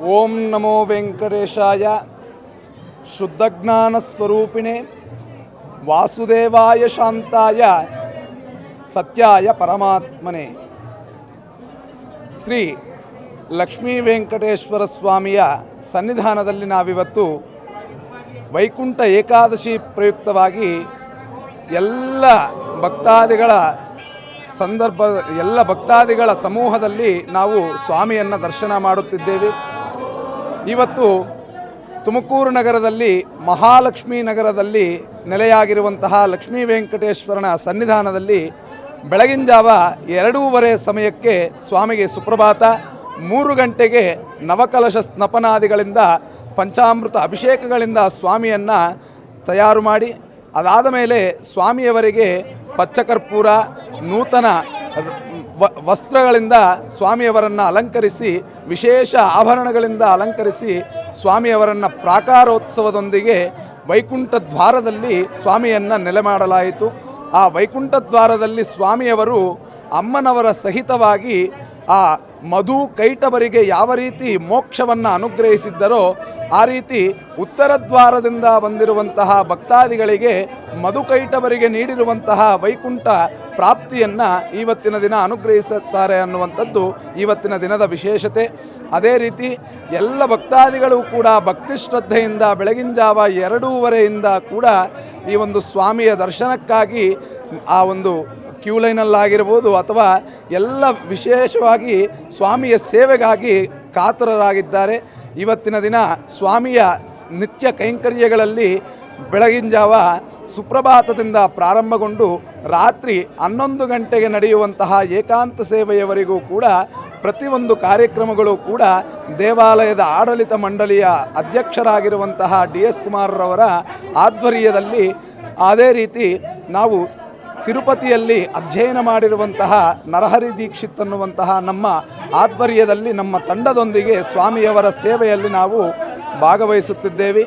ಓಂ ನಮೋ ವೆಂಕಟೇಶಾಯ. ಶುದ್ಧಜ್ಞಾನಸ್ವರೂಪಿಣೆ ವಾಸುದೇವಾಯ ಶಾಂತಾಯ. ಸತ್ಯಾಯ ಪರಮಾತ್ಮನೆ. ಶ್ರೀ ಲಕ್ಷ್ಮೀ ವೆಂಕಟೇಶ್ವರ ಸ್ವಾಮಿಯ ಸನ್ನಿಧಾನದಲ್ಲಿ ನಾವಿವತ್ತು ವೈಕುಂಠ ಏಕಾದಶಿ ಪ್ರಯುಕ್ತವಾಗಿ ಎಲ್ಲ ಭಕ್ತಾದಿಗಳ ಸಂದರ್ಭ, ಎಲ್ಲ ಭಕ್ತಾದಿಗಳ ಸಮೂಹದಲ್ಲಿ ನಾವು ಸ್ವಾಮಿಯನ್ನು ದರ್ಶನ ಮಾಡುತ್ತಿದ್ದೇವೆ. ಇವತ್ತು ತುಮಕೂರು ನಗರದಲ್ಲಿ ಮಹಾಲಕ್ಷ್ಮೀ ನಗರದಲ್ಲಿ ನೆಲೆಯಾಗಿರುವಂತಹ ಲಕ್ಷ್ಮೀ ವೆಂಕಟೇಶ್ವರನ ಸನ್ನಿಧಾನದಲ್ಲಿ ಬೆಳಗಿನ ಜಾವ ಎರಡೂವರೆ ಸಮಯಕ್ಕೆ ಸ್ವಾಮಿಗೆ ಸುಪ್ರಭಾತ, ಮೂರು ಗಂಟೆಗೆ ನವಕಲಶ ಸ್ನಪನಾದಿಗಳಿಂದ ಪಂಚಾಮೃತ ಅಭಿಷೇಕಗಳಿಂದ ಸ್ವಾಮಿಯನ್ನು ತಯಾರು ಮಾಡಿ, ಅದಾದ ಮೇಲೆ ಸ್ವಾಮಿಯವರಿಗೆ ಪಚ್ಚಕರ್ಪೂರ, ನೂತನ ವಸ್ತ್ರಗಳಿಂದ ಸ್ವಾಮಿಯವರನ್ನು ಅಲಂಕರಿಸಿ, ವಿಶೇಷ ಆಭರಣಗಳಿಂದ ಅಲಂಕರಿಸಿ ಸ್ವಾಮಿಯವರನ್ನು ಪ್ರಾಕಾರೋತ್ಸವದೊಂದಿಗೆ ವೈಕುಂಠ ದ್ವಾರದಲ್ಲಿ ಸ್ವಾಮಿಯನ್ನು ನೆಲೆ ಮಾಡಲಾಯಿತು. ಆ ವೈಕುಂಠ ದ್ವಾರದಲ್ಲಿ ಸ್ವಾಮಿಯವರು ಅಮ್ಮನವರ ಸಹಿತವಾಗಿ ಆ ಮಧು ಕೈಟವರಿಗೆ ಯಾವ ರೀತಿ ಮೋಕ್ಷವನ್ನು ಅನುಗ್ರಹಿಸಿದ್ದರೋ ಆ ರೀತಿ ಉತ್ತರ ದ್ವಾರದಿಂದ ಬಂದಿರುವಂತಹ ಭಕ್ತಾದಿಗಳಿಗೆ ಮಧು ಕೈಟವರಿಗೆ ನೀಡಿರುವಂತಹ ವೈಕುಂಠ ಪ್ರಾಪ್ತಿಯನ್ನು ಇವತ್ತಿನ ದಿನ ಅನುಗ್ರಹಿಸುತ್ತಾರೆ ಅನ್ನುವಂಥದ್ದು ಇವತ್ತಿನ ದಿನದ ವಿಶೇಷತೆ. ಅದೇ ರೀತಿ ಎಲ್ಲ ಭಕ್ತಾದಿಗಳು ಕೂಡ ಭಕ್ತಿ ಶ್ರದ್ಧೆಯಿಂದ ಬೆಳಗಿನ ಜಾವ ಎರಡೂವರೆಯಿಂದ ಕೂಡ ಈ ಒಂದು ಸ್ವಾಮಿಯ ದರ್ಶನಕ್ಕಾಗಿ ಆ ಒಂದು ಕ್ಯೂ ಲೈನಲ್ಲಾಗಿರ್ಬೋದು ಅಥವಾ ಎಲ್ಲ ವಿಶೇಷವಾಗಿ ಸ್ವಾಮಿಯ ಸೇವೆಗಾಗಿ ಕಾತರರಾಗಿದ್ದಾರೆ. ಇವತ್ತಿನ ದಿನ ಸ್ವಾಮಿಯ ನಿತ್ಯ ಕೈಂಕರ್ಯಗಳಲ್ಲಿ ಬೆಳಗಿನ ಜಾವ ಸುಪ್ರಭಾತದಿಂದ ಪ್ರಾರಂಭಗೊಂಡು ರಾತ್ರಿ ಹನ್ನೊಂದು ಗಂಟೆಗೆ ನಡೆಯುವಂತಹ ಏಕಾಂತ ಸೇವೆಯವರೆಗೂ ಕೂಡ ಪ್ರತಿಯೊಂದು ಕಾರ್ಯಕ್ರಮಗಳು ಕೂಡ ದೇವಾಲಯದ ಆಡಳಿತ ಮಂಡಳಿಯ ಅಧ್ಯಕ್ಷರಾಗಿರುವಂತಹ ಡಿ ಎಸ್ ಕುಮಾರ್ರವರ ಆಧ್ವರ್ಯದಲ್ಲಿ ಅದೇ ರೀತಿ ನಾವು ತಿರುಪತಿಯಲ್ಲಿ ಅಧ್ಯಯನ ಮಾಡಿರುವಂತಹ ನರಹರಿ ದೀಕ್ಷಿತ್ ಅನ್ನುವಂತಹ ನಮ್ಮ ಆಧ್ವರ್ಯದಲ್ಲಿ ನಮ್ಮ ತಂಡದೊಂದಿಗೆ ಸ್ವಾಮಿಯವರ ಸೇವೆಯಲ್ಲಿ ನಾವು ಭಾಗವಹಿಸುತ್ತಿದ್ದೇವೆ.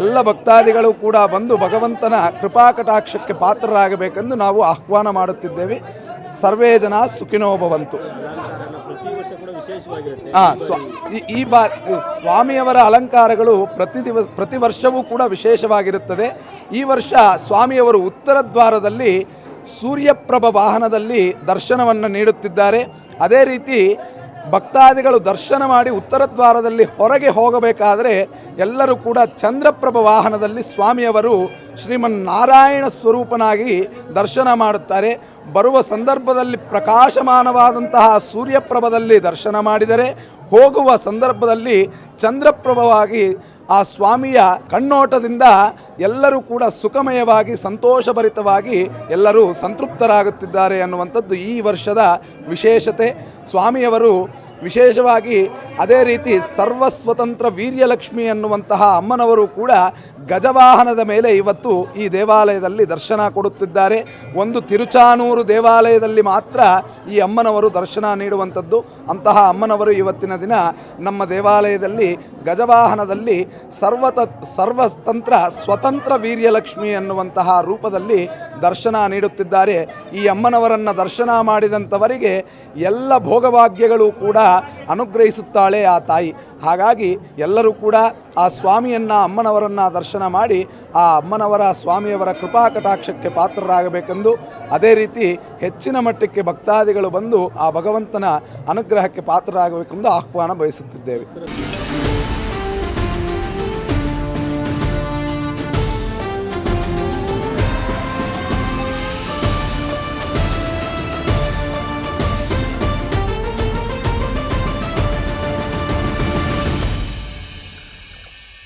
ಎಲ್ಲ ಭಕ್ತಾದಿಗಳು ಕೂಡ ಬಂದು ಭಗವಂತನ ಕೃಪಾ ಕಟಾಕ್ಷಕ್ಕೆ ಪಾತ್ರರಾಗಬೇಕೆಂದು ನಾವು ಆಹ್ವಾನ ಮಾಡುತ್ತಿದ್ದೇವೆ. ಸರ್ವೇ ಜನ ಸುಖಿನೋಭವಂತು ವಿಶೇಷವಾಗಿರುತ್ತೆ ಸ್ವ, ಈ ಬಾ ಸ್ವಾಮಿಯವರ ಅಲಂಕಾರಗಳು ಪ್ರತಿ ದಿವಸ, ಪ್ರತಿ ವರ್ಷವೂ ಕೂಡ ವಿಶೇಷವಾಗಿರುತ್ತದೆ. ಈ ವರ್ಷ ಸ್ವಾಮಿಯವರು ಉತ್ತರ ದ್ವಾರದಲ್ಲಿ ಸೂರ್ಯಪ್ರಭ ವಾಹನದಲ್ಲಿ ದರ್ಶನವನ್ನು ನೀಡುತ್ತಿದ್ದಾರೆ. ಅದೇ ರೀತಿ ಭಕ್ತಾದಿಗಳು ದರ್ಶನ ಮಾಡಿ ಉತ್ತರ ದ್ವಾರದಲ್ಲಿ ಹೊರಗೆ ಹೋಗಬೇಕಾದರೆ ಎಲ್ಲರೂ ಕೂಡ ಚಂದ್ರಪ್ರಭ ವಾಹನದಲ್ಲಿ ಸ್ವಾಮಿಯವರು ಶ್ರೀಮನ್ ನಾರಾಯಣ ಸ್ವರೂಪನಾಗಿ ದರ್ಶನ ಮಾಡುತ್ತಾರೆ. ಬರುವ ಸಂದರ್ಭದಲ್ಲಿ ಪ್ರಕಾಶಮಾನವಾದಂತಹ ಸೂರ್ಯಪ್ರಭದಲ್ಲಿ ದರ್ಶನ ಮಾಡಿದರೆ ಹೋಗುವ ಸಂದರ್ಭದಲ್ಲಿ ಚಂದ್ರಪ್ರಭವಾಗಿ ಆ ಸ್ವಾಮಿಯ ಕಣ್ಣೋಟದಿಂದ ಎಲ್ಲರೂ ಕೂಡ ಸುಖಮಯವಾಗಿ, ಸಂತೋಷಭರಿತವಾಗಿ ಎಲ್ಲರೂ ಸಂತೃಪ್ತರಾಗುತ್ತಿದ್ದಾರೆ ಅನ್ನುವಂಥದ್ದು ಈ ವರ್ಷದ ವಿಶೇಷತೆ. ಸ್ವಾಮಿಯವರು ವಿಶೇಷವಾಗಿ ಅದೇ ರೀತಿ ಸರ್ವಸ್ವತಂತ್ರ ವೀರ್ಯಲಕ್ಷ್ಮಿ ಅನ್ನುವಂತಹ ಅಮ್ಮನವರು ಕೂಡ ಗಜವಾಹನದ ಮೇಲೆ ಇವತ್ತು ಈ ದೇವಾಲಯದಲ್ಲಿ ದರ್ಶನ ಕೊಡುತ್ತಿದ್ದಾರೆ. ಒಂದು ತಿರುಚಾನೂರು ದೇವಾಲಯದಲ್ಲಿ ಮಾತ್ರ ಈ ಅಮ್ಮನವರು ದರ್ಶನ ನೀಡುವಂಥದ್ದು. ಅಂತಹ ಅಮ್ಮನವರು ಇವತ್ತಿನ ದಿನ ನಮ್ಮ ದೇವಾಲಯದಲ್ಲಿ ಗಜವಾಹನದಲ್ಲಿ ಸರ್ವತ ಸರ್ವತಂತ್ರ ಸ್ವತಂತ್ರ ವೀರ್ಯಲಕ್ಷ್ಮಿ ಅನ್ನುವಂತಹ ರೂಪದಲ್ಲಿ ದರ್ಶನ ನೀಡುತ್ತಿದ್ದಾರೆ. ಈ ಅಮ್ಮನವರನ್ನು ದರ್ಶನ ಮಾಡಿದಂಥವರಿಗೆ ಎಲ್ಲ ಭೋಗಭಾಗ್ಯಗಳು ಕೂಡ ಅನುಗ್ರಹಿಸುತ್ತಾಳೆ ಆ ತಾಯಿ. ಹಾಗಾಗಿ ಎಲ್ಲರೂ ಕೂಡ ಆ ಸ್ವಾಮಿಯನ್ನು, ಅಮ್ಮನವರನ್ನು ದರ್ಶನ ಮಾಡಿ ಆ ಅಮ್ಮನವರ, ಸ್ವಾಮಿಯವರ ಕೃಪಾ ಕಟಾಕ್ಷಕ್ಕೆ ಪಾತ್ರರಾಗಬೇಕೆಂದು ಅದೇ ರೀತಿ ಹೆಚ್ಚಿನ ಮಟ್ಟಕ್ಕೆ ಭಕ್ತಾದಿಗಳು ಬಂದು ಆ ಭಗವಂತನ ಅನುಗ್ರಹಕ್ಕೆ ಪಾತ್ರರಾಗಬೇಕೆಂದು ಆಹ್ವಾನ ಬಯಸುತ್ತಿದ್ದೇವೆ.